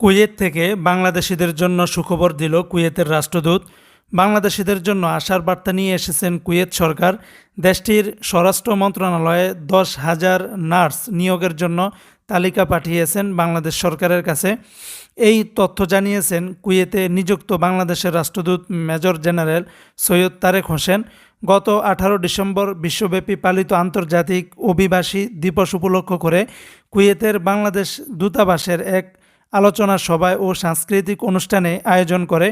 Kuwait থেকে বাংলাদেশিদের জন্য সুখবর দিল কুয়েতের রাষ্ট্রদূত। বাংলাদেশিদের জন্য আশার বার্তা নিয়ে এসেছেন কুয়েত সরকার। দেশটির স্বরাষ্ট্র মন্ত্রণালয়ে দশ হাজার নার্স নিয়োগের জন্য তালিকা পাঠিয়েছেন বাংলাদেশ সরকারের কাছে। এই তথ্য জানিয়েছেন কুয়েতে নিযুক্ত বাংলাদেশের রাষ্ট্রদূত মেজর জেনারেল সৈয়দ তারেক হোসেন। গত আঠারো ডিসেম্বর বিশ্বব্যাপী পালিত আন্তর্জাতিক অভিবাসী দিবস উপলক্ষ করে কুয়েতের বাংলাদেশ দূতাবাসের এক আলোচনা সভায় ও সাংস্কৃতিক অনুষ্ঠানে আয়োজন করে।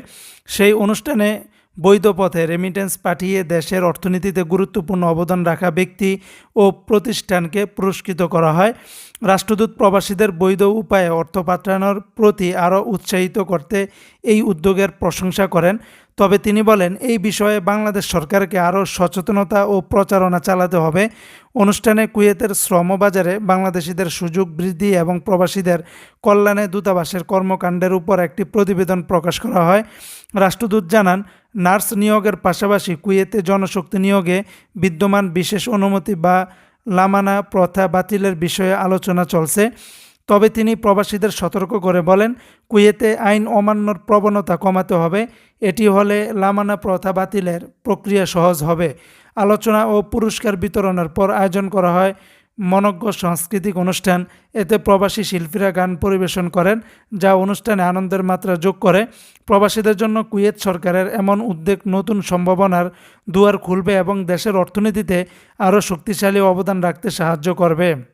সেই অনুষ্ঠানে বৈধ পথে রেমিটেন্স পাঠিয়ে দেশের অর্থনীতিতে গুরুত্বপূর্ণ অবদান রাখা ব্যক্তি ও প্রতিষ্ঠানকে পুরস্কৃত করা হয়। রাষ্ট্রদূত প্রবাসীদের বৈধ উপায়ে অর্থ পাঠানোর প্রতি আরও উৎসাহিত করতে এই উদ্যোগের প্রশংসা করেন। তবে তিনি বলেন, এই বিষয়ে বাংলাদেশ সরকারকে আরও সচেতনতা ও প্রচারণা চালাতে হবে। অনুষ্ঠানে কুয়েতের শ্রমবাজারে বাংলাদেশিদের সুযোগ বৃদ্ধি এবং প্রবাসীদের কল্যাণে দূতাবাসের কর্মকাণ্ডের উপর একটি প্রতিবেদন প্রকাশ করা হয়। রাষ্ট্রদূত জানান, নার্স নিয়োগের পাশাপাশি কুয়েতে জনশক্তি নিয়োগে বিদ্যমান বিশেষ অনুমতি বা লামানা প্রথা বাতিলের বিষয়ে আলোচনা চলছে। তবে তিনি প্রবাসীদের সতর্ক করে বলেন, কুয়েতে আইন অমান্যর প্রবণতা কমাতে হবে, এটি হলে লামানা প্রথা বাতিলের প্রক্রিয়া সহজ হবে। আলোচনা ও পুরস্কার বিতরণের পর আয়োজন করা হয় মনজ্ঞ সাংস্কৃতিক অনুষ্ঠান। এতে প্রবাসী শিল্পীরা গান পরিবেশন করেন, যা অনুষ্ঠানে আনন্দের মাত্রা যোগ করে। প্রবাসীদের জন্য কুয়েত সরকারের এমন উদ্যোগ নতুন সম্ভাবনার দুয়ার খুলবে এবং দেশের অর্থনীতিতে আরও শক্তিশালী অবদান রাখতে সাহায্য করবে।